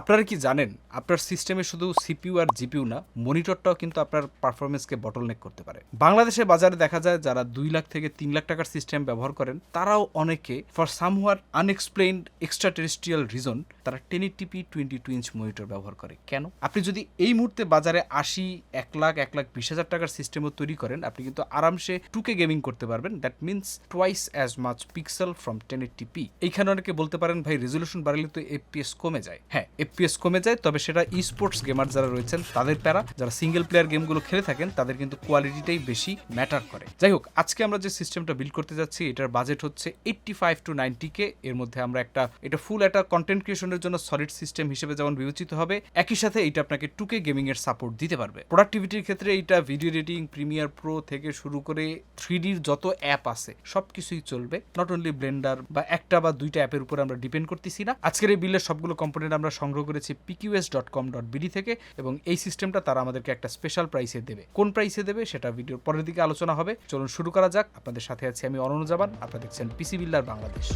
আপনারা কি জানেন, আপনার সিস্টেমে শুধু সিপিউ আর জিপিউ না মনিটরটাও কিন্তু আপনার পারফরমেন্সকে বটলনেক করতে পারে। বাংলাদেশে বাজারে দেখা যায়, যারা দুই লাখ থেকে তিন লাখ টাকার সিস্টেম ব্যবহার করেন, তারাও অনেকে for some somehow unexplained extraterrestrial reason তারা ten TP twenty two inch monitor ব্যবহার করে। কেন? আপনি যদি এই মুহূর্তে বাজারে আশি, এক লাখ এক লাখ বিশ হাজার টাকার সিস্টেমও তৈরি করেন, আপনি কিন্তু আরামসে টুকে গেমিং করতে পারবেন। That means twice as much pixel from ten TP এইখানে অনেকে বলতে পারেন, ভাই রেজলিউশন বাড়ালে তো এফপিএস কমে যায়। হ্যাঁ এফপিএস কমে যায়, তবে সেটা ই স্পোর্টস গেমার যারা রয়েছেন, তাদের প্যারা, যারা সিঙ্গেল প্লেয়ার গেমগুলো খেলে থাকেন, তাদের কিন্তু কোয়ালিটিটাই বেশি ম্যাটার করে। যাই হোক, আজকে আমরা যে সিস্টেমটা বিল্ড করতে যাচ্ছি, এটার বাজেট হচ্ছে eighty five to ninety K এর মধ্যে আমরা একটা, এটা ফুল একটা কন্টেন্ট ক্রিয়েশনের জন্য সলিড সিস্টেম হিসেবে যেমন বিবেচিত হবে, একই সাথে এটা আপনাকে টুকে গেমিং এর সাপোর্ট দিতে পারবে। প্রোডাক্টিভিটির ক্ষেত্রে এটা ভিডিও এডিটিং প্রিমিয়ার প্রো থেকে শুরু করে থ্রি ডির যত অ্যাপ আছে সব কিছুই চলবে। নট অনলি ব্লেন্ডার বা একটা বা দুইটা অ্যাপের উপর আমরা ডিপেন্ড করতেছি না। আজকের এই বিলের সবগুলো কম্পোনেন্ট আমরা সংগ্রহ করেছি PQS dot com dot BD থেকে এবং এই সিস্টেমটা তারা আমাদেরকে একটা স্পেশাল প্রাইসে দেবে। কোন প্রাইসে দেবে সেটা ভিডিওর পরের দিকে আলোচনা হবে। চলুন শুরু করা যাক। আপনাদের সাথে আছি আমি অনন্য জাবান। আপনারা দেখছেন পিসি বিল্ডার বাংলাদেশ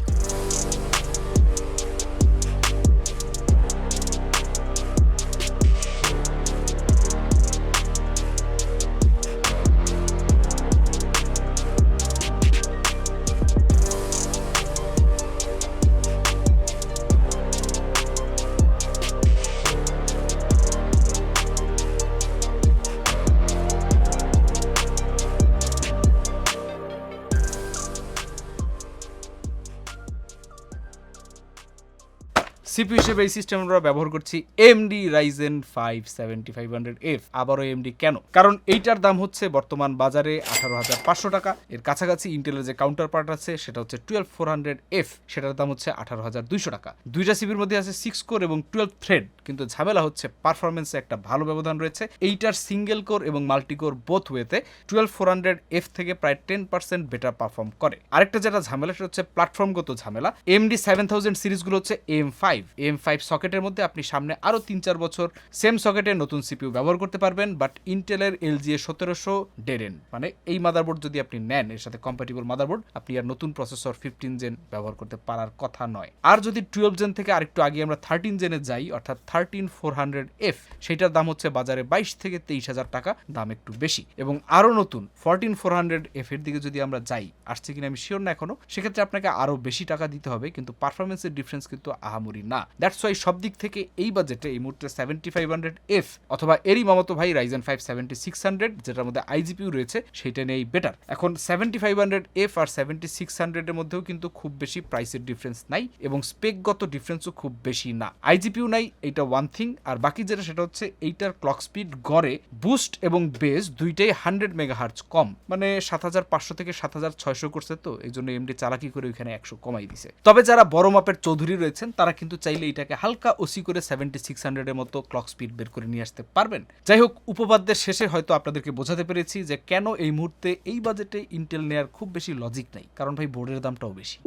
সিপি হিসেবে এই সিস্টেম আমরা ব্যবহার করছি AMD Ryzen five seventy five hundred F আবারও এমডি কেন? কারণ এইটার দাম হচ্ছে বর্তমান বাজারে আঠারো হাজার পাঁচশো টাকা। এর কাছাকাছি ইন্টেলের যে কাউন্টার পার্ট আছে, সেটা হচ্ছে টুয়েলভ ফোর হান্ড্রেড এফ সেটার দাম হচ্ছে আঠারো হাজার দুইশো টাকা। দুইটা সিপির মধ্যে আছে সিক্স কোর এবং টুয়েলভ থ্রেড কিন্তু ঝামেলা হচ্ছে পারফরমেন্সে একটা ভালো ব্যবধান রয়েছে। এইটার সিঙ্গেল কোর এবং মাল্টি কোর বোথ ওয়েতে টুয়েলভ ফোর হান্ড্রেড এফ থেকে প্রায় টেন পার্সেন্ট বেটার পারফর্ম করে। আরেকটা যেটা ঝামেলা, সেটা হচ্ছে প্ল্যাটফর্মগত ঝামেলা। এমডি সেভেন থাউজেন্ড সিরিজগুলো হচ্ছে এম ফাইভ এম ফাইভ সকেটের মধ্যে আপনি সামনে আরও তিন চার বছর সেম সকেটে নতুন সিপিউ ব্যবহার করতে পারবেন বাট ইন্টেলের এলজি এ সতেরোশো ডেরেন মানে এই মাদারবোর্ড যদি আপনি নেন, এর সাথে কম্প্যাটিবল মাদারবোর্ড আপনি আর নতুন প্রসেসর ফিফটিন জেন ব্যবহার করতে পারার কথা নয়। আর যদি টুয়েলভ জেন থেকে আরেকটু আগে আমরা থার্টিন জেনে যাই, অর্থাৎ থার্টিন ফোর হান্ড্রেড এফ সেটার দাম হচ্ছে বাজারে বাইশ থেকে তেইশ হাজার টাকা, দাম একটু বেশি। এবং আরও নতুন ফোরটিন ফোর হান্ড্রেড এফ এর দিকে যদি আমরা যাই, আসছে কিনা আমি শিওর না এখনও, সেক্ষেত্রে আপনাকে আরও বেশি টাকা দিতে হবে, কিন্তু পারফরমেন্সের ডিফারেন্স কিন্তু আহামরি না। দ্যাটস ওয়াই সব দিক থেকে এই বাজেটে এই মুহূর্তে সেভেন্টি ফাইভ হান্ড্রেড এফ অথবা এরই মামতো ভাই Ryzen five seventy six hundred যেটার মধ্যে আইজিপিউ রয়েছে সেইটা নিয়েই বেটার এখন সেভেন্টি ফাইভ হান্ড্রেড এফ আর সেভেন্টি সিক্স হান্ড্রেডের মধ্যেও কিন্তু খুব বেশি প্রাইসের ডিফারেন্স নাই এবং স্পেকগত ডিফারেন্সও খুব বেশি না। আইজিপিউ নাই, এইটা ওয়ান থিং আর বাকি যেটা, সেটা হচ্ছে এইটার ক্লক স্পিড গড়ে বুস্ট এবং বেস দুইটাই হান্ড্রেড মেগা হার্জ কম। মানে সাত হাজার পাঁচশো থেকে সাত হাজার ছয়শো করছে তো এই জন্য এমডি চালাকি করে ওইখানে একশো কমাই দিছে। তবে যারা বড় মাপের চৌধুরী রয়েছেন, তারা কিন্তু চাইলে এটাকে হালকা ওসি করে সেভেন্টি সিক্স হান্ড্রেডের মতো ক্লক স্পিড বের করে নিয়ে আসতে পারবেন। যাই হোক উপপাদ্যের শেষে হয়তো আপনাদেরকে বোঝাতে পেরেছি যে কেন এই মুহূর্তে এই বাজেটে ইন্টেল নেয়ার খুব বেশি লজিক নাই, কারণ ভাই বোর্ডের দামটাও বেশি।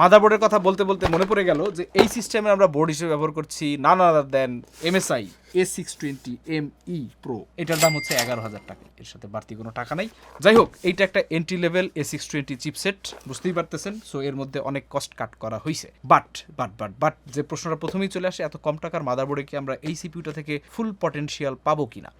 মাদারবোর্ডের কথা বলতে বলতে মনে পড়ে গেল যে এই সিস্টেমে আমরা বোর্ড হিসেবে ব্যবহার করছি, none other than MSI A six twenty M E pro এটার দাম হচ্ছে এগারো হাজার টাকা। এর সাথে বাড়তি কোনো টাকা নাই। যাই হোক, এইটা একটা entry level A six twenty chipset বুঝতেই পারতেছেন? সো এর মধ্যে অনেক কস্ট কাট করা হয়েছে বাট বাট বাট বাট যে প্রশ্নটা প্রথমেই চলে আসে, এত কম টাকার মাদারবোর্ডে কি আমরা এই সিপিউটা থেকে ফুল পটেনশিয়াল পাবো কিনা?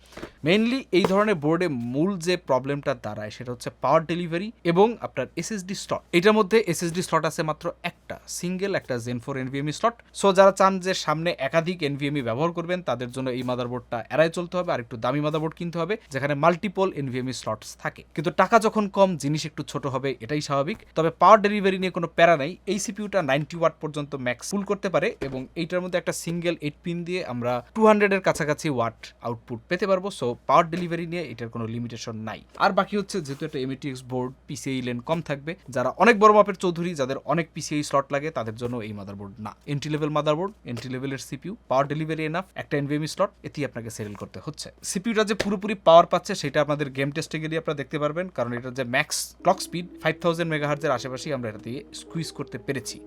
মেইনলি এই ধরনের বোর্ডে মূল যে প্রবলেমটা দাঁড়ায়, সেটা হচ্ছে পাওয়ার ডেলিভারি এবং আপনার এসএসডি স্লট এটার মধ্যে এসএসডি স্লট আছে মাত্র একটা সিঙ্গেল একটা gen four NVMe slot so যারা চান যে সামনে একাধিক এনভিএমই ব্যবহার করবেন, তাদের জন্য এই মাদারবোর্ডটা এড়াই চলতে হবে আর একটু দামি মাদারবোর্ড কিনতে হবে, যেখানে মাল্টিপল এনভিএমই স্লটস থাকে। কিন্তু টাকা যখন কম, জিনিস একটু ছোট হবে, এটাই স্বাভাবিক। তবে পাওয়ার ডেলিভারি নিয়ে কোনো প্যারা নাই। এই সিপিউটা নাইনটি ওয়াট পর্যন্ত ম্যাক্স ফুল করতে পারে এবং এইটার মধ্যে একটা সিঙ্গেল এইট পিন দিয়ে আমরা টু হান্ড্রেডের কাছাকাছি ওয়াট আউটপুট পেতে পারব। সো পাওয়ার ডেলিভারি নিয়ে এটার কোনো লিমিটেশন নাই। আর বাকি হচ্ছে, যেহেতু একটা এমএটিএক্স বোর্ড পিসিআই লেন কম থাকবে, যারা অনেক বড় মাপের চৌধুরী, যাদের অনেক পিসিআই স্লট লাগে, তাদের জন্য এই মাদারবোর্ড না। এন্ট্রি লেভেল মাদারবোর্ড এন্ট্রি লেভেলের সিপিউ পাওয়ার ডেলিভারি এনাফ একটা এনভিএমই স্লট এটি আপনাকে সেটেল করতে হচ্ছে। সিপিউটা যে পুরোপুরি পাওয়ার পাচ্ছে, সেটা আপনাদের গেম টেস্টে গেলে আপনারা দেখতে পারবেন, কারণ এটা যে max clock speed five thousand মেগাহার্জের আশেপাশেই আমরা এটা দিয়ে স্কুইজ করতে পেরেছি।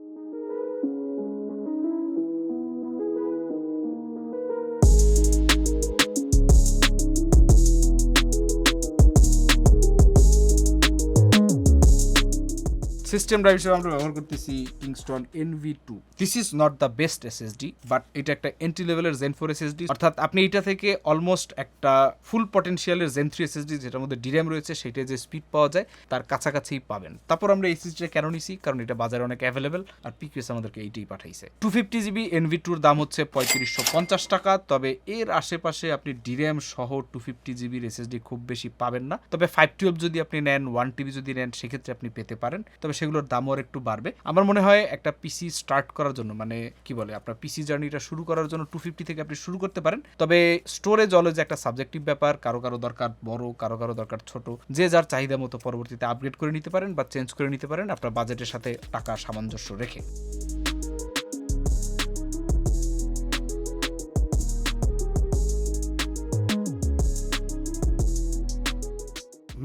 সিস্টেম ড্রাইভ হিসেবে আমরা ব্যবহার করতেছি Kingston NV two this is not the best SSD but এটা একটা এন্ট্রি লেভেলের জেন ফোর এসএসডি অর্থাৎ আপনি এটা থেকে অলমোস্ট একটা ফুল পটেনশিয়ালের জেন থ্রি এসএসডি যেটার মধ্যে ডিরাম রয়েছে সেটা যে স্পিড পাওয়া যায়, তার কাছাকাছি পাবেন। তারপর আমরা এই এসএসডিটা কেন নিছি? কারণ এটা বাজারে অনেক অ্যাভেলেবেল আর পিকিউএস আমাদেরকে এইটাই পাঠাইছে। টু ফিফটি জিবি এনভি টুর দাম হচ্ছে পঁয়ত্রিশশো পঞ্চাশ টাকা, তবে এর আশেপাশে আপনি ডিরাম সহ টু ফিফটি জিবির এসএসডি খুব বেশি পাবেন না। তবে ফাইভ টুয়েলভ যদি আপনি নেন ওয়ান টিবি যদি নেন, সেক্ষেত্রে আপনি পেতে পারেন। তবে সেগুলোর দামও আর একটু বাড়বে। আমার মনে হয় একটা পিসি স্টার্ট করার জন্য মানে কি বলে, আপনার পিসি জার্নিটা শুরু করার জন্য টু ফিফটি থেকে আপনি শুরু করতে পারেন। তবে স্টোরেজ যে একটা সাবজেক্টিভ ব্যাপার, কারও কারও দরকার বড়, কারও কারও দরকার ছোট। যে যার চাহিদা মতো পরবর্তীতে আপগ্রেড করে নিতে পারেন বা চেঞ্জ করে নিতে পারেন, আপনার বাজেটের সাথে টাকা সামঞ্জস্য রেখে।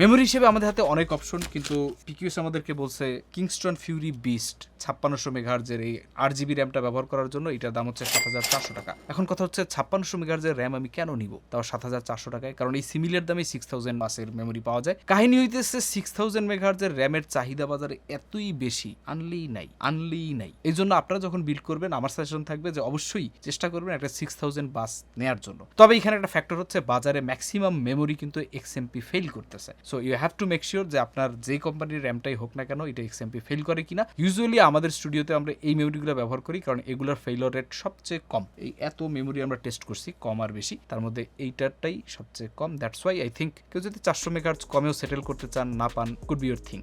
মেমোরি হিসেবে আমাদের হাতে অনেক অপশন কিন্তু পিকিউএস আমাদেরকে বলছে কিংস্টন ফিউরি বিস্ট ছাপ্পান্নশো মেঘার্জের এই আট জিবি র্যামটা ব্যবহার করার জন্য। এটার দাম হচ্ছে সাত হাজার চারশো টাকা। এখন কথা হচ্ছে ছাপ্পান্নশো মেঘার্জের র্যাম আমি কেন নিব? তাও সাত হাজার চারশো টাকায়, কারণ এই সিমিলার দামে সিক্স থাউজেন্ড মাসের মেমোরি পাওয়া যায়। কাহিনী হইতেছে সিক্স থাউজেন্ড মেঘার্জের র্যামের চাহিদা বাজারে এতই বেশি, আনলেই নাই আনলেই নাই। এই জন্য আপনারা যখন বিল্ড করবেন, আমার সাজেশন থাকবে যে অবশ্যই চেষ্টা করবেন একটা সিক্স থাউজেন্ড বাস নেওয়ার জন্য। তবে এখানে একটা ফ্যাক্টর হচ্ছে বাজারে ম্যাক্সিমাম মেমোরি কিন্তু এক্সএমপি ফেল করতেছে। So you have to make sure যে আপনার যে কোম্পানির র্যামটাই হোক না কেন, এটা এক্সএমপি ফেল করে কিনা। ইউজুয়ালি আমাদের স্টুডিওতে আমরা এই মেমোরিগুলো ব্যবহার করি, কারণ এগুলোর ফেইলর রেট সবচেয়ে কম। এই এত মেমোরি আমরা টেস্ট করছি, কম আর বেশি। তার মধ্যে এইটারটাই সবচেয়ে কম। দ্যাটস ওয়াই আই থিঙ্ক কেউ যদি চারশো মেগার্স কমেও সেটেল করতে চান, না পান could be your thing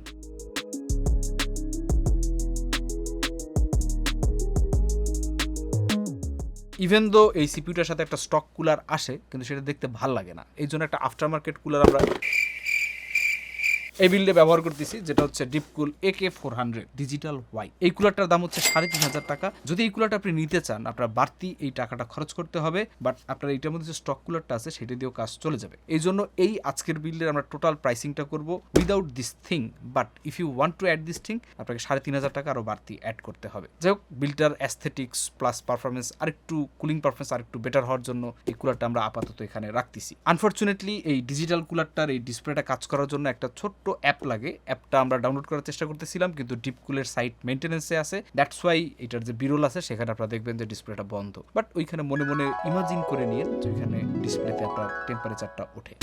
even though এই সিপিউটার সাথে একটা স্টক কুলার আসে, কিন্তু সেটা দেখতে ভালো লাগে না। এই জন্য একটা আফটার মার্কেট কুলার আমরা এই বিল্ডে ব্যবহার করতেছি, যেটা হচ্ছে DeepCool A K four hundred digital Y এই কুলারটার দাম হচ্ছে সাড়ে তিন হাজার টাকা। যদি এই কুলারটা আপনি নিতে চান, আপনার বাড়তি এই টাকাটা খরচ করতে হবে বাট আপনার এইটার মধ্যে যে স্টক কুলারটা আছে, সেটা দিয়েও কাজ চলে যাবে। এই জন্য এই আজকের বিল্ডের আমরা টোটাল প্রাইসিংটা করব without this thing but if you want to add this thing আপনাকে সাড়ে তিন হাজার টাকা আরও বাড়তি অ্যাড করতে হবে। যাই হোক বিল্ডটার অ্যাস্থেটিক্স প্লাস পারফরমেন্স আরেকটু কুলিং পারফরমেন্স আরেকটু বেটার হওয়ার জন্য এই কুলারটা আমরা আপাতত এখানে রাখতেছি। আনফর্চুনেটলি এই ডিজিটাল কুলারটার এই ডিসপ্লেটা কাজ করার জন্য একটা ছোট্ট অ্যাপ লাগে। অ্যাপটা আমরা ডাউনলোড করার চেষ্টা করতেছিলাম, কিন্তু ডিপকুলের সাইট মেনটেন্যান্সে আছে। দ্যাটস ওয়াই এটার যে বিরল আছে, সেখানে আপনারা দেখবেন যে ডিসপ্লেটা বন্ধ। বাট ওইখানে মনে মনে ইমাজিন করে নিয়ে যেখানে ডিসপ্লেতে আপনার টেম্পারেচারটা ওঠে।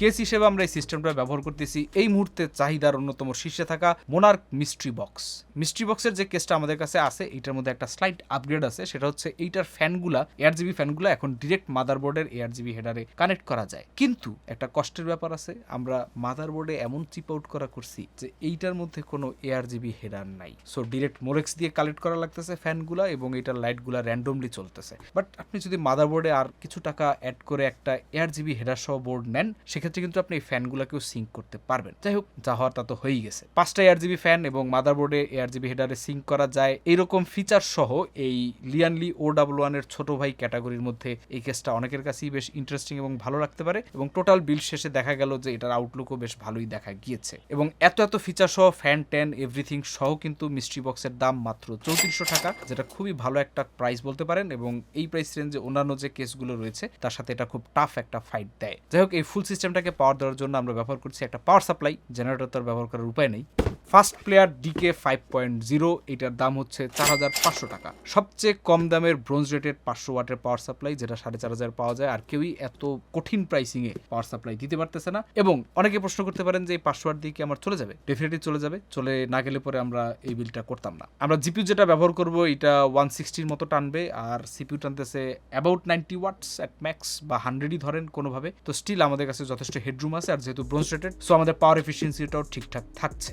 কেস হিসেবে আমরা এই সিস্টেমটা ব্যবহার করতেছি। এই মুহূর্তে চাহিদার অন্যতম শীর্ষে থাকা মোনার্ক মিস্ট্রি বক্স মিস্ট্রি বক্সের যে কেসটা আমাদের কাছে আছে, এইটার মধ্যে একটা স্লাইট আপগ্রেড আছে, সেটা হচ্ছে এইটার ফ্যানগুলা এয়ার জিবি ফ্যানগুলো এখন ডিরেক্ট মাদারবোর্ডের এয়ার জিবি হেডারে কানেক্ট করা যায়। কিন্তু একটা কষ্টের ব্যাপার আছে, আমরা মাদারবোর্ডে এমন চিপ আউট করা করছি যে এইটার মধ্যে কোনো এয়ার জিবি হেডার নাই। সো ডিরেক্ট মোরেক্স দিয়ে কালেক্ট করা লাগতেছে ফ্যানগুলা এবং এইটার লাইটগুলা র্যান্ডমলি চলতেছে। বাট আপনি যদি মাদারবোর্ডে আর কিছু টাকা অ্যাড করে একটা এয়ার জিবি হেডার সহ বোর্ড নেন, সেক্ষেত্রে কিন্তু আপনি এই ফ্যানগুলোকেও সিঙ্ক করতে পারবেন। যাই হোক, যা হওয়ার তা তো হয়েই গেছে। পাঁচটা এয়ার জিবি ফ্যান এবং মাদারবোর্ডে এয়ার জিবি হেডারে সিঙ্ক করা যায়। এইরকম ফিচার সহ এই লিয়ানলি ও ডাবল ওয়ানের ছোট ভাই ক্যাটাগরির মধ্যে এই কেসটা অনেকের কাছেই বেশ ইন্টারেস্টিং এবং ভালো লাগতে পারে এবং টোটাল বিল শেষে দেখা গেল যে এটার আউটলুকও বেশ ভালোই দেখা গিয়েছে। এবং এত এত ফিচার সহ ফ্যান ট্যান এভরিথিং সহ কিন্তু মিস্ট্রি বক্সের দাম মাত্র চৌত্রিশশো টাকা, যেটা খুবই ভালো একটা প্রাইস বলতে পারেন এবং এই প্রাইস রেঞ্জে অন্যান্য যে কেসগুলো রয়েছে, তার সাথে এটা খুব টাফ একটা ফাইট দেয়। যাই হোক, এই ফুল সিস্টেমটাকে পাওয়ার দেওয়ার জন্য আমরা ব্যবহার করছি একটা পাওয়ার সাপ্লাই জেনারেটর তো ব্যবহার করার উপায় নেই। First player DK five point zero এটার দাম হচ্ছে চার হাজার পাঁচশো টাকা। সবচেয়ে কম দামের ব্রোঞ্জ রেটেড পাঁচশো ওয়াটের পাওয়ার সাপ্লাই যেটা সাড়ে চার হাজার পাওয়া যায়, আর কেউই এত কঠিন প্রাইসিংয়ে পাওয়ার সাপ্লাই দিতে পারতেছে না। এবং অনেকে প্রশ্ন করতে পারেন যে এই পাঁচশো ওয়াট দিয়ে কি আমার চলে যাবে? ডেফিনেটলি চলে যাবে। চলে না গেলে পরে আমরা এই বিলটা করতাম না। আমরা জিপিউ যেটা ব্যবহার করব, এটা ওয়ান সিক্সটির মতো টানবে, আর সিপিউ টানতেছে about ninety watts at max বা হান্ড্রেডই ধরেন কোনোভাবে। তো স্টিল আমাদের কাছে যথেষ্ট হেডরুম আছে আর যেহেতু ব্রোঞ্জ রেটেড সো আমাদের পাওয়ার এফিসিয়েন্সিটাও ঠিকঠাক থাকছে।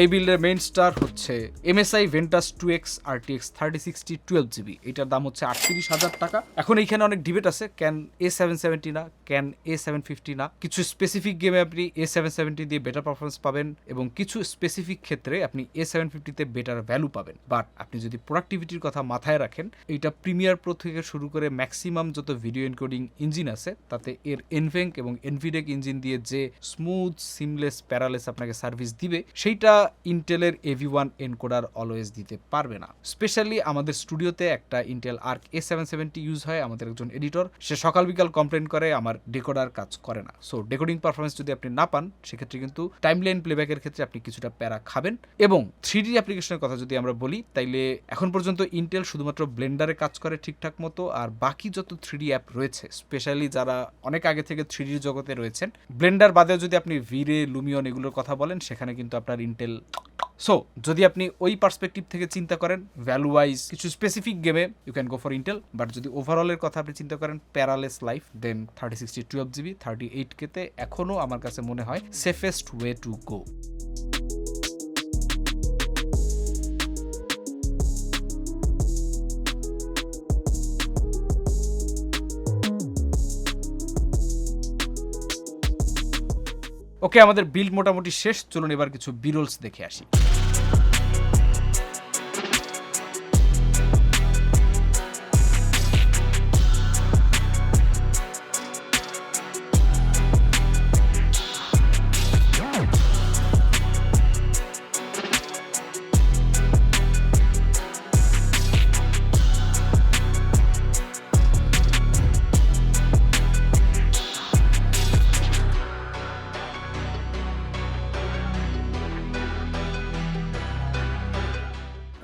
এই বিল্ডের মেইন স্টার হচ্ছে MSI Ventus two X R T X thirty sixty twelve GB এটার দাম হচ্ছে আটত্রিশ হাজার টাকা। এখন এইখানে অনেক ডিবেট আছে ক্যান এ সেভেন সেভেন্টি না ক্যান এ সেভেন ফিফটি না। কিছু স্পেসিফিক গেমে আপনি এ সেভেন সেভেন্টি দিয়ে বেটার পারফরমেন্স পাবেন এবং কিছু স্পেসিফিক ক্ষেত্রে আপনি এ সেভেন ফিফটিতে বেটার ভ্যালু পাবেন। বাট আপনি যদি প্রোডাক্টিভিটির কথা মাথায় রাখেন, এইটা প্রিমিয়ার প্রো থেকে শুরু করে ম্যাক্সিমাম যত ভিডিও এনকোডিং ইঞ্জিন আছে, তাতে এর এনভেঙ্ক এবং এনভিডেক ইঞ্জিন দিয়ে যে স্মুথ সিমলেস প্যারালেস আপনাকে সার্ভিস দিবে, সেইটা ইন্টেলের এভি ওয়ান এনকোডার অলওয়েজ দিতে পারবে না। স্পেশালি আমাদের স্টুডিওতে একটা Intel Arc A seven seventy use হয়, আমাদের একজন এডিটর সে সকাল বিকাল কমপ্লেন করে, আমার ডেকোডার কাজ করে না। সো ডেকোডিং পারফরমেন্স যদি আপনি না পান, সেক্ষেত্রে কিন্তু টাইম টাইমলাইন প্লেব্যাকের ক্ষেত্রে আপনি কিছুটা প্যারা খাবেন। এবং থ্রি ডি অ্যাপ্লিকেশনের কথা যদি আমরা বলি, তাইলে এখন পর্যন্ত ইন্টেল শুধুমাত্র ব্লেন্ডারে কাজ করে ঠিকঠাক মতো, আর বাকি যত থ্রি ডি অ্যাপ রয়েছে স্পেশালি যারা অনেক আগে থেকে থ্রি ডির জগতে রয়েছেন ব্লেন্ডার বাদেও যদি আপনি ভিরে লুমিয়ন এগুলোর কথা বলেন, সেখানে কিন্তু আপনার ইন্টেল সো যদি আপনি ওই পার্সপেক্টিভ থেকে চিন্তা করেন ভ্যালু ওয়াইজ কিছু স্পেসিফিক গেমে you can go for Intel but যদি ওভারঅলের কথা আপনি চিন্তা করেন প্যারালেস life then thirty sixty twelve GB thirty eight কেতে এখনও আমার কাছে মনে হয় safest way to go okay আমাদের বিল্ড মোটামুটি শেষ। চলুন এবার কিছু বিরলস দেখে আসি।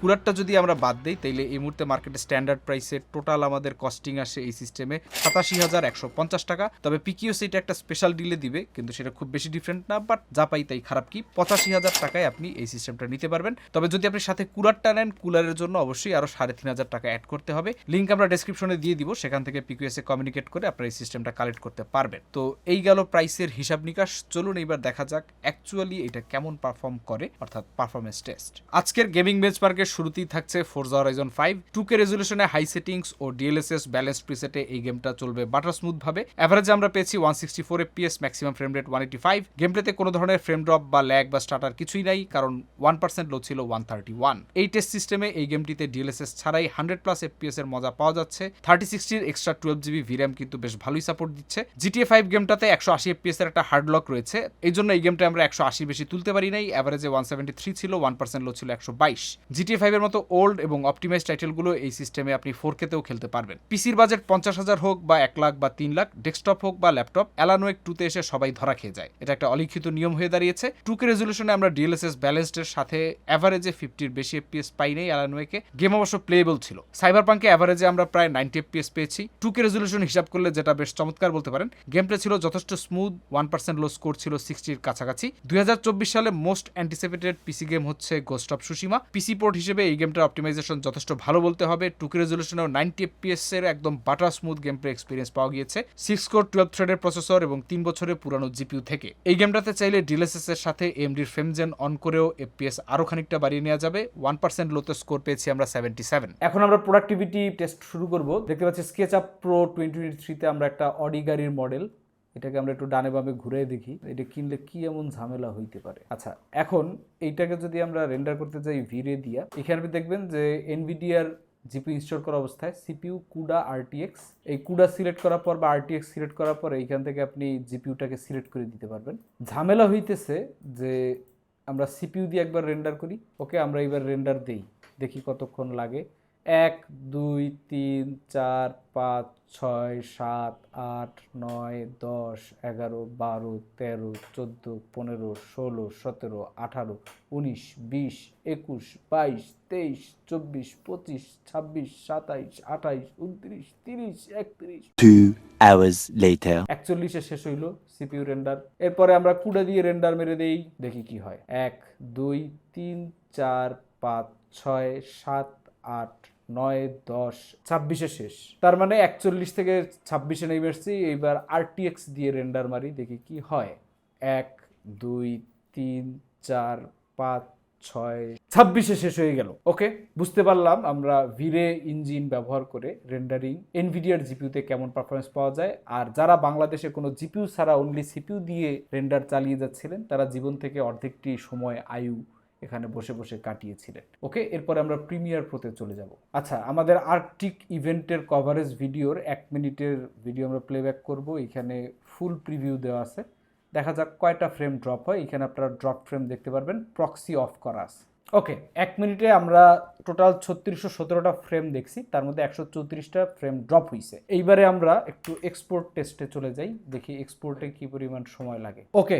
কুলারটা যদি আমরা বাদ দিই, তাইলে এই মুহূর্তে মার্কেটে স্ট্যান্ডার্ড প্রাইসে টোটাল আমাদের কস্টিং আসে এই সিস্টেমে সাতাশি হাজার একশো পঞ্চাশ টাকা। তবে পিকিও সেটা একটা স্পেশাল ডিলে দিবে, কিন্তু সেটা খুব বেশি ডিফারেন্ট না বাট যা পাই তাই খারাপ কি? পঁচাশি হাজার টাকায় আপনি এই সিস্টেমটা নিতে পারবেন। তবে যদি আপনি সাথে কুলারটা নেন কুলারের জন্য অবশ্যই আরও সাড়ে তিন হাজার টাকা অ্যাড করতে হবে। লিঙ্ক আমরা ডেসক্রিপশনে দিয়ে দিব, সেখান থেকে পিকিউএসে কমিউনিকেট করে আপনার এই সিস্টেমটা কালেক্ট করতে পারবেন। তো এই গেল প্রাইসের হিসাব নিকাশ, চলুন এইবার দেখা যাক অ্যাকচুয়ালি এটা কেমন পারফর্ম করে, অর্থাৎ পারফরমেন্স টেস্ট আজকের গেমিং বেঞ্চমার্কের শুরুতেই থাকছে Forza Horizon five two K রেজলিউশনে high settings ও ডিএলএসএস ব্যালেন্স প্রিসেটে এই গেমটা চলবে বাটার স্মুথ ভাবে। অ্যাভারেজে আমরা পেয়েছি one sixty four FPS maximum frame rate one eighty five গেমপ্লেতে কোনো ধরনের ফ্রেম ড্রপ বা ল্যাগ বা স্টার্টার কিছুই নাই, কারণ ওয়ান পার্সেন্ট লো ছিল ওয়ান থার্টি ওয়ান এই টেস্ট সিস্টেমে এই গেমটিতে ডিএলএসএস ছাড়াই হান্ড্রেড প্লাস এফপিএস এর মজা পাওয়া যাচ্ছে। থার্টি সিক্সটির এক্সট্রা টুয়েলভ জিবি ভিরাম কিন্তু বেশ ভালোই সাপোর্ট দিচ্ছে। জিটিএ ফাইভ গেমটাতে একশো আশি এফপিএস এর একটা হার্ড লক রয়েছে। এই জন্য এই গেমটা আমরা একশো আশি বেশি তুলতে পারি নাই। অ্যাভারেজে ওয়ান সেভেন্টি থ্রি ছিল ওয়ান পার্সেন্ট লো ছিল একশো বাইশ। জিটিএ ফাইভের মতো ওল্ড এবং অপটিমাইজ টাইটেলগুলো এই সিস্টেমে আপনি ফোর কেতেও খেলতে পারবেন। পিসির বাজেট পঞ্চাশ হাজার হোক বা এক লাখ বা তিন লাখ ডেস্কটপ হোক বা ল্যাপটপ অ্যালানোয়েক টুতে এসে সবাই ধরা খেয়ে যায়। এটা একটা অলিখিত নিয়ম হয়ে দাঁড়িয়েছে। টুকে রেজলিউশনে আমরা ডিএলএসএস ব্যালেন্সডের সাথে অ্যাভারেজে ফিফটির বেশি এফপিএস পাই নেই অ্যালানোয়েকে গেম অবশ্য প্লেয়েবল ছিল। সাইবার পাঙ্কে অ্যাভারেজে আমরা প্রায় নাইনটি এফপিএস পেয়েছি। টুকে রেজলিউশন হিসাব করলে যেটা বেশ চমৎকার বলতে পারেন গেম প্লে ছিল যথেষ্ট smooth one percent low score ছিল সিক্সটির কাছাকাছি। দুই হাজার চব্বিশ সালে মোস্ট অ্যান্টিসিপেটেড পিসি গেম হচ্ছে Ghost of Tsushima PC port হিসেবে এই গেমটার অপটিমাইজেশন যথেষ্ট ভালো বলতে হবে। টুকে রেজলিউশনেও নাইনটি এফপিএস এর একদম butter smooth game play experience পাওয়া গিয়েছে। সিক্স কোর টুয়েলভ থ্রেডের প্রসেসর এবং তিন বছরের পুরানো জিপিউ থেকে। এই গেমটাতে চাইলে ডিএলএসএস এর সাথে এমডির ফেমজেন অন করেও এফপিএস আরও খানিকটা বাড়িয়ে নেওয়া যাবে। ওয়ান পার্সেন্ট লোতে স্কোর পেয়েছি আমরা সেভেন্টি সেভেন এখন আমরা প্রোডাক্টিভিটি টেস্ট শুরু করব। দেখতে পাচ্ছি স্কেচ আপ প্রো টোয়েন্টি থ্রিতে আমরা একটা অডি গাড়ির মডেল এটাকে আমরা একটু ডানে বামে ঘুরে দেখি, এটা কিনলে কি এমন ঝামেলা হইতে পারে? আচ্ছা এখন এইটাকে যদি আমরা রেন্ডার করতে যাই ভিরে দিয়া এখানে দেখবেন যে এনভিডিআর জিপি ইনস্টল করা অবস্থায় সিপিইউ কুডা আরটিএক্স এই কুডা সিলেক্ট করার পর বা আরটিএক্স সিলেক্ট করার পর এইখান থেকে আপনি জিপিউটাকে সিলেক্ট করে দিতে পারবেন। ঝামেলা হইতেছে যে আমরা সিপিইউ দিয়ে একবার রেন্ডার করি, ওকে আমরা এবার রেন্ডার দেই, দেখি কতক্ষণ লাগে। এক দুই তিন চার পাঁচ ছয় সাত আট নয় দশ এগারো বারো তেরো চোদ্দ পনেরো ষোলো সতেরো আঠারো উনিশ বিশ একুশ বাইশ তেইশ চব্বিশ পঁচিশ ছাব্বিশ সাতাইশ আঠাইশ উনত্রিশ তিরিশ একত্রিশ। Two hours later. একচল্লিশে শেষ হইল সিপিইউ রেন্ডার এরপরে আমরা কুড়া দিয়ে রেন্ডার মেরে দেই দেখি কি হয়। এক দুই তিন চার পাঁচ ছয় সাত আট নয়, দশ, ছাব্বিশে শেষ। তার মানে একচল্লিশ থেকে ছাব্বিশে নেমে এসছি। এইবার আরটিএক্স দিয়ে রেন্ডার মারি, দেখি কি হয়। এক, দুই, তিন, চার, পাঁচ, ছয়, ছাব্বিশে শেষ হয়ে গেল। ওকে, বুঝতে পারলাম আমরা ভিরে ইঞ্জিন ব্যবহার করে রেন্ডারিং এনভিডিয়ার জিপিউতে কেমন পারফরমেন্স পাওয়া যায়। আর যারা বাংলাদেশে কোনো জিপিউ ছাড়া অনলি সিপিউ দিয়ে রেন্ডার চালিয়ে যাচ্ছিলেন, তারা জীবন থেকে অর্ধেকটি সময় আয়ু এখানে বসে বসে কাটিয়েছিলেন। ওকে, এরপরে আমরা প্রিমিয়ার প্রোতে চলে যাব। আচ্ছা আমাদের আর্কটিক ইভেন্টের কভারেজ ভিডিওর এক মিনিটের ভিডিও আমরা প্লেব্যাক করব। এখানে ফুল প্রিভিউ দেওয়া আছে। দেখা যাক কয়টা ফ্রেম ড্রপ হয়। এখানে আপনারা ড্রপ ফ্রেম দেখতে পারবেন। প্রক্সি অফ করা আছে। ওকে, এক মিনিটে আমরা টোটাল ছত্রিশশো সতেরোটা ফ্রেম দেখছি। তার মধ্যে একশো চৌত্রিশটা ফ্রেম ড্রপ হয়েছে এইবারে আমরা একটু এক্সপোর্ট টেস্টে চলে যাই। দেখি এক্সপোর্টে কি পরিমাণ সময় লাগে। ওকে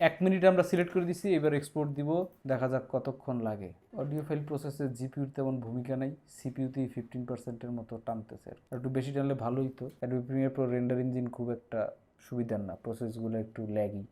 এক মিনিট আমরা সিলেক্ট করে দিছি, এবার এক্সপোর্ট দিব। দেখা যাক কতক্ষণ লাগে। অডিও ফাইল প্রসেসে জিপিউর তেমন ভূমিকা নাই। সিপিউতেই ফিফটিন পার্সেন্টের মতো টানতেছে। একটু বেশি টানলে ভালোই তো। Adobe Premiere Pro render engine খুব একটা সুবিধার না। প্রসেসগুলো একটু ল্যাগি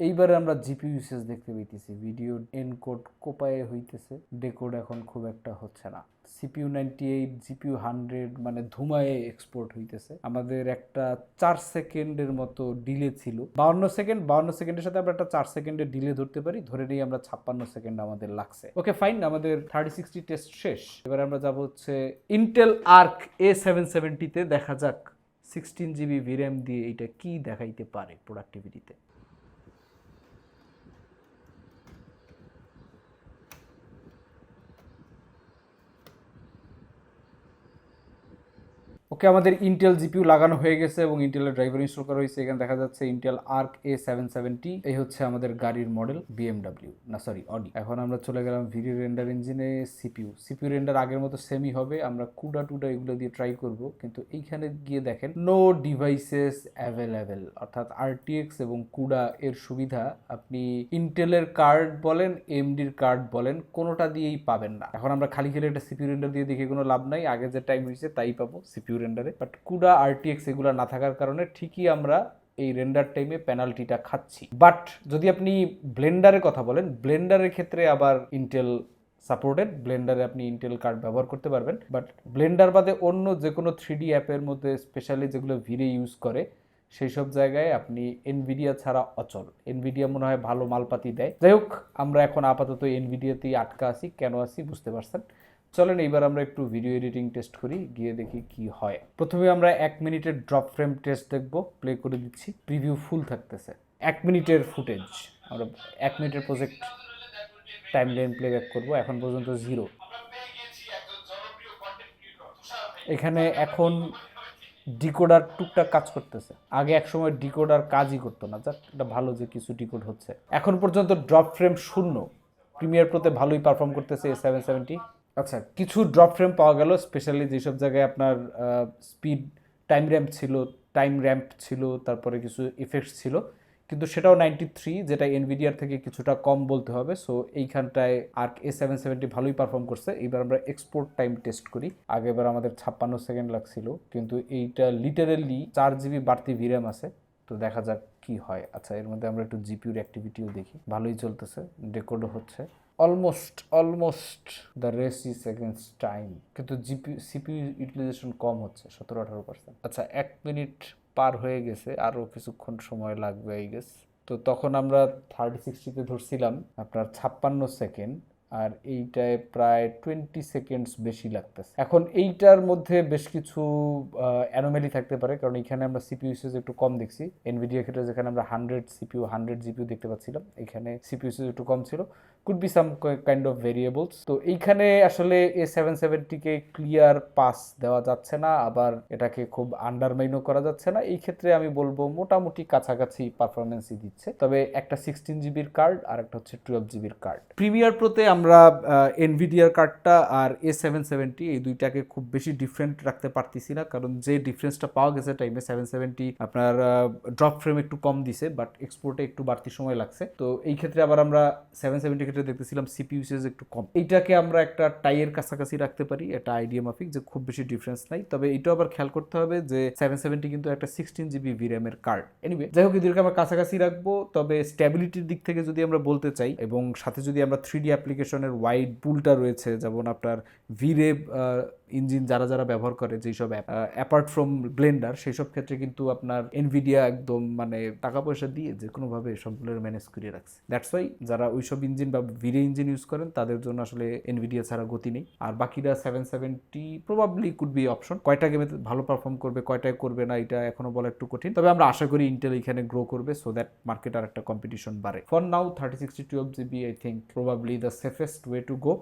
এইবারে আমরা জিপিউ ইউসেজ দেখতে পেতেছি ভিডিও এনকোড কোপায়ে হইতেছে। ডেকোড এখন খুব একটা হচ্ছে না। CPU ninety eight GPU hundred মানে ধুমায়ে এক্সপোর্ট হইতেছে। আমাদের একটা চার সেকেন্ডের মতো ডিলে ছিল। বাউন্ন সেকেন্ড, বাউন্ন সেকেন্ডের সাথে আমরা একটা চার সেকেন্ডের ডিলে ধরতে পারি। ধরে নিয়ে আমরা ছাপ্পান্ন সেকেন্ড আমাদের লাগছে। ওকে ফাইন আমাদের থার্টি সিক্সটি টেস্ট শেষ। এবার আমরা যাব হচ্ছে ইন্টেল আর্ক এ সেভেন সেভেন্টিতে দেখা যাক সিক্সটিন জিবি ভির্যাম দিয়ে এইটা কি দেখাইতে পারে প্রোডাক্টিভিটিতে ওকে, আমাদের ইন্টেল জিপিউ লাগানো হয়ে গেছে এবং ইন্টেলের ড্রাইভার ইনস্টল করা হয়েছে। এখানে দেখা যাচ্ছে Intel Arc A seven seventy এই হচ্ছে আমাদের গাড়ির মডেল বিএমডাব্লিউ না সরি অডি এখন আমরা চলে গেলাম ভিডিও রেন্ডার ইঞ্জিনে সিপিউ সিপিউ রেন্ডার আগের মতো সেমই হবে, আমরা কুডা টুডা এগুলো দিয়ে ট্রাই করব, কিন্তু এইখানে গিয়ে দেখেন নো ডিভাইসেস অ্যাভেলেবেল অর্থাৎ আরটিএক্স এবং কুডা এর সুবিধা আপনি ইন্টেলের কার্ড বলেন এমডির কার্ড বলেন, কোনোটা দিয়েই পাবেন না। এখন আমরা খালি খালি একটা সিপিউ রেন্ডার দিয়ে দেখে, কোনো লাভ নাই। আগে যে টাইম হয়েছে তাই পাবো। সিপিউ রেন্ডারে বাট কুডা আরটিএক্স এগুলো না থাকার কারণে ঠিকই আমরা এই রেন্ডার টাইমে পেনাল্টিটা খাচ্ছি। বাট যদি আপনি ব্লেন্ডারের কথা বলেন, ব্লেন্ডারের ক্ষেত্রে আবার ইন্টেল সাপোর্টেড ব্লেন্ডারে আপনি ইন্টেল কার্ড ব্যবহার করতে পারবেন। বাট ব্লেন্ডার বাদে অন্য যে কোনো থ্রি অ্যাপের মধ্যে স্পেশালি যেগুলো ভিড়ে ইউজ করে সেই সব জায়গায় আপনি এনভিডিয়া ছাড়া অচল। এনভিডিয়া মনে হয় ভালো মালপাতি দেয়। যাই হোক, আমরা এখন আপাতত এনভিডিয়াতেই আটকা আছি। কেন আছি বুঝতে পারছেন? চলেন এইবার আমরা একটু ভিডিও এডিটিং টেস্ট করি, গিয়ে দেখি কি হয়। প্রথমে আমরা এক মিনিটের ড্রপ ফ্রেম টেস্ট দেখব প্লে করে দিচ্ছি প্রিভিউ ফুল থাকতেছে। এক মিনিটের ফুটেজ আমরা এক মিনিটের project timeline play back করব, এখন পর্যন্ত জিরো এখানে এখন ডিকোডার টুকটাক কাজ করতেছে। আগে এক সময় ডিকোডার কাজই করতো না, যাক, এটা ভালো যে কিছু ডিকোড হচ্ছে। এখন পর্যন্ত ড্রপ ফ্রেম শূন্য। প্রিমিয়ার প্রোতে ভালোই পারফর্ম করতেছে এ সেভেন সেভেন্টি আচ্ছা কিছু ড্রপ ফ্রেম পাওয়া গেল স্পেশালি যেসব জায়গায় আপনার স্পিড টাইম র্যাম্প ছিল টাইম র্যাম্প ছিল, তারপরে কিছু ইফেক্টস ছিল। কিন্তু সেটাও নাইনটি থ্রি যেটা এনভিডিয়ার থেকে কিছুটা কম বলতে হবে। সো এইখানটায় আর এ সেভেন সেভেন্টি ভালোই পারফর্ম করছে। এইবার আমরা এক্সপোর্ট টাইম টেস্ট করি। আগেবার আমাদের ছাপ্পান্ন সেকেন্ড লাগছিল। কিন্তু এইটা লিটারেলি চার জিবি বাড়তি ভিরাম আছে। তো দেখা যাক কি হয়। আচ্ছা এর মধ্যে আমরা একটু জিপিউর অ্যাক্টিভিটিও দেখি। ভালোই চলতেছে ডেকোডও হচ্ছে। Almost almost the race is against time কিন্তু জিপি সিপিউ ইউটিলাইজেশন কম হচ্ছে, সতেরো, আঠারো পার্সেন্ট আচ্ছা এক মিনিট পার হয়ে গেছে, আরও কিছুক্ষণ সময় লাগবে এই গেস তো তখন আমরা থার্টি সিক্সটিতে ধরছিলাম, আপনার ছাপ্পান্ন সেকেন্ড আর এইটায় প্রায় টোয়েন্টি সেকেন্ডস বেশি লাগতেছে। এখন এইটার মধ্যে বেশ কিছু অ্যানোমেলি থাকতে পারে, কারণ এখানে আমরা সিপিউ ইউসেজ একটু কম দেখছি। এনভিডিয়া ক্ষেত্রে যেখানে আমরা হান্ড্রেড সিপিউ হান্ড্রেড জিপিউ দেখতে পাচ্ছিলাম, এখানে সিপিউ ইউসেজ একটু কম ছিল। Could be some kind of variables তো এইখানে আসলে এ সেভেন সেভেন্টিকে ক্লিয়ার পাস দেওয়া যাচ্ছে না, আবার এটাকে খুব আন্ডারমাইনও করা যাচ্ছে না। এই ক্ষেত্রে আমি বলব মোটামুটি কাছাকাছি পারফরমেন্সই দিচ্ছে। তবে একটা সিক্সটিন জিবির কার্ড আর একটা হচ্ছে টুয়েলভ জিবির কার্ড প্রিমিয়ার প্রোতে আমরা এনভিডিয়ার কার্ডটা আর এ সেভেন সেভেন্টি এই দুইটাকে খুব বেশি ডিফারেন্ট রাখতে পারতেছি না। কারণ যে ডিফারেন্সটা পাওয়া গেছে টাইমে সেভেন সেভেন্টি আপনার ড্রপ ফ্রেম একটু কম দিছে বাট এক্সপোর্টে একটু বাড়তি সময় লাগছে। তো এই ক্ষেত্রে আবার আমরা সেভেন সেভেন্টি ক্ষেত্রে দেখতেছিলাম সিপি ইউসেজ একটু কম। এইটাকে আমরা একটা টাইয়ের কাছাকাছি রাখতে পারি এটা আইডিয়া মাফিক যে খুব বেশি ডিফারেন্স নাই। তবে এটাও আবার খেয়াল করতে হবে যে সেভেন সেভেন্টি কিন্তু একটা সিক্সটিন জিবি ভিরামের কার্ড এনিওয়ে যাই হোক এদেরকে আমরা কাছাকাছি রাখব, তবে স্ট্যাবিলিটির দিক থেকে যদি আমরা বলতে চাই এবং সাথে যদি আমরা থ্রি ডি অ্যাপ্লিকেশনের ওয়াইড পুলটা রয়েছে যেমন আপনার ভিরে ইঞ্জিন যারা যারা ব্যবহার করে যেসব অ্যাপ অ্যাপার্ট ফ্রম ব্লেন্ডার সেই সব ক্ষেত্রে কিন্তু আপনার এনভিডিয়া একদম মানে টাকা পয়সা দিয়ে যে কোনোভাবে সবগুলো ম্যানেজ করে রাখছে। দ্যাটস ওয়াই যারা ওইসব ইঞ্জিন বা ভিরে ইঞ্জিন ইউজ করেন, তাদের জন্য আসলে এনভিডিয়া ছাড়া গতি নেই। আর বাকিরা seven seventy probably could be option কয়টা গেমে ভালো পারফর্ম করবে, কয়টায় করবে না, এটা এখনও বলা একটু কঠিন। তবে আমরা আশা করি ইন্টেল এখানে গ্রো করবে সো দ্যাট মার্কেট আর একটা কম্পিটিশন বাড়ে। For now thirty sixty twelve GB I think probably the safest way to go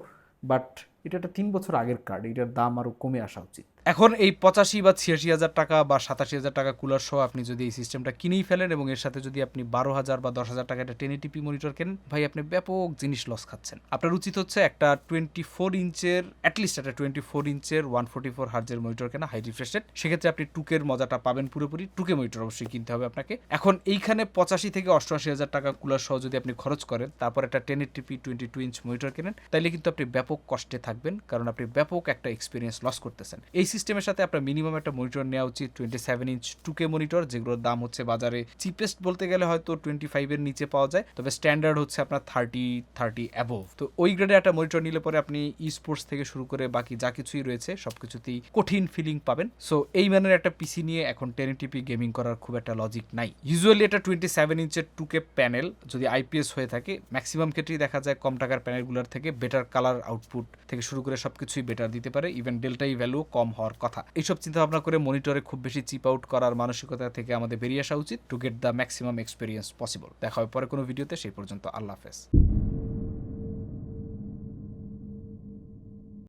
but এটা একটা তিন বছর আগের কার্ড এটার দাম আরও কমে আসা উচিত। এখন এই পঁচাশি বা ছিয়াশি হাজার টাকা বা সাতাশি হাজার টাকা কুলার সহ আপনি যদি এই সিস্টেমটা কিনেই ফেলেন এবং এর সাথে যদি আপনি বারো হাজার বা দশ হাজার টাকা একটা টেন এটিপি মনিটর কেনেন, ভাই আপনি ব্যাপক জিনিস লস খাচ্ছেন। আপনার উচিত হচ্ছে একটা টোয়েন্টি ফোর ইঞ্চের অ্যাটলিস্ট একটা টোয়েন্টি ফোর ইঞ্চের ওয়ান ফোর্টি ফোর হার্জের মনিটর কেনা হাই রিফ্রেশেড সেক্ষেত্রে আপনি টুকের মজাটা পাবেন পুরোপুরি টুকে মনিটর অবশ্যই কিনতে হবে আপনাকে। এখন এইখানে পঁচাশি থেকে অষ্টআশি হাজার টাকা কুলার সহ যদি আপনি খরচ করেন, তারপর একটা ten eighty P twenty two inch monitor কেনেন, তাইলে কিন্তু আপনি ব্যাপক কষ্টে থাকবেন। কারণ আপনি ব্যাপক একটা এক্সপিরিয়েন্স লস করতেছেন। এই সিস্টেমের সাথে আপনার মিনিমাম একটা মনিটর নেওয়া উচিত টোয়েন্টি সেভেন ইঞ্চ টুকে মনিটর যেগুলোর দাম হচ্ছে বাজারে চিপেস্ট বলতে গেলে হয়তো টোয়েন্টি ফাইভের নিচে পাওয়া যায়, তবে স্ট্যান্ডার্ড হচ্ছে আপনার থার্টি থার্টি অ্যাবোভ তো ওই গ্রেডে একটা মনিটর নিলে পরে আপনি ই স্পোর্টস থেকে শুরু করে বাকি যা কিছুই রয়েছে সব কিছুতেই কঠিন ফিলিং পাবেন। সো এই মানের একটা পিসি নিয়ে এখন টেন টিপি গেমিং করার খুব একটা লজিক নাই। ইউজুয়ালি এটা টোয়েন্টি সেভেন ইঞ্চের টুকে প্যানেল যদি আইপিএস হয়ে থাকে ম্যাক্সিমাম ক্ষেত্রেই দেখা যায় কম টাকার প্যানেলগুলোর থেকে বেটার কালার আউটপুট থেকে শুরু করে সবকিছুই বেটার দিতে পারে ইভেন ডেল্টাই ভ্যালু কম হওয়ার কথা। এইসব চিন্তা ভাবনা করে মনিটরে খুব বেশি চিপ আউট করার মানসিকতা থেকে আমাদের বেরিয়ে আসা উচিত to get the maximum experience possible দেখা হবে পরে কোনো ভিডিওতে সেই পর্যন্ত আল্লাহ হাফেজ।